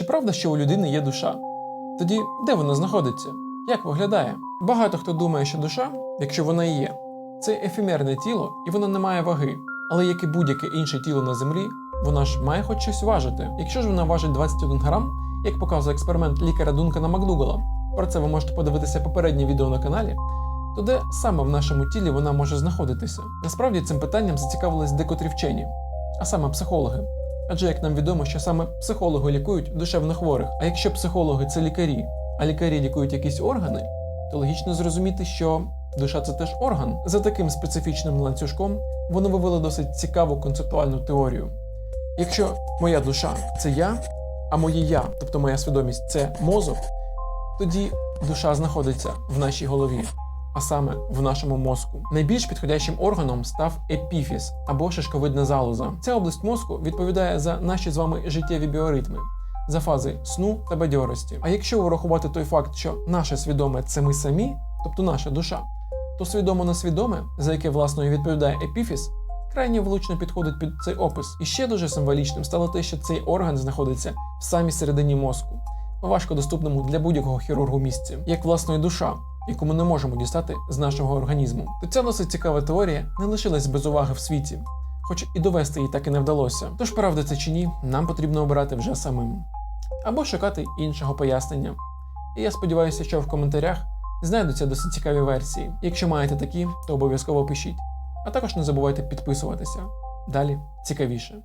Чи правда, що у людини є душа? Тоді де вона знаходиться? Як виглядає? Багато хто думає, що душа, якщо вона і є, це ефемерне тіло і воно не має ваги. Але як і будь-яке інше тіло на землі, вона ж має хоч щось важити. Якщо ж вона важить 21 грам, як показує експеримент лікаря Дункана Макдугала, про це ви можете подивитися попереднє відео на каналі, то де саме в нашому тілі вона може знаходитися? Насправді цим питанням зацікавились декотрі вчені, а саме психологи. Адже як нам відомо, що саме психологи лікують душевно хворих. А якщо психологи це лікарі, а лікарі лікують якісь органи, то логічно зрозуміти, що душа це теж орган. За таким специфічним ланцюжком вони вивели досить цікаву концептуальну теорію. Якщо моя душа це я, а моє я, тобто моя свідомість це мозок, тоді душа знаходиться в нашій голові, а саме в нашому мозку. Найбільш підходящим органом став епіфіз або шишковидна залоза. Ця область мозку відповідає за наші з вами життєві біоритми, за фази сну та бадьорості. А якщо врахувати той факт, що наше свідоме це ми самі, тобто наша душа, то свідомо несвідоме, за яке власне відповідає епіфіз, крайні влучно підходить під цей опис. І ще дуже символічним стало те, що цей орган знаходиться в самій середині мозку, важко доступному для будь-якого хірургу місці, як власне і душа, яку ми не можемо дістати з нашого організму. То ця досить цікава теорія не лишилась без уваги в світі, хоч і довести її так і не вдалося. Тож правда це чи ні, нам потрібно обирати вже самим або шукати іншого пояснення. І я сподіваюся, що в коментарях знайдуться досить цікаві версії. Якщо маєте такі, то обов'язково пишіть. А також не забувайте підписуватися. Далі цікавіше.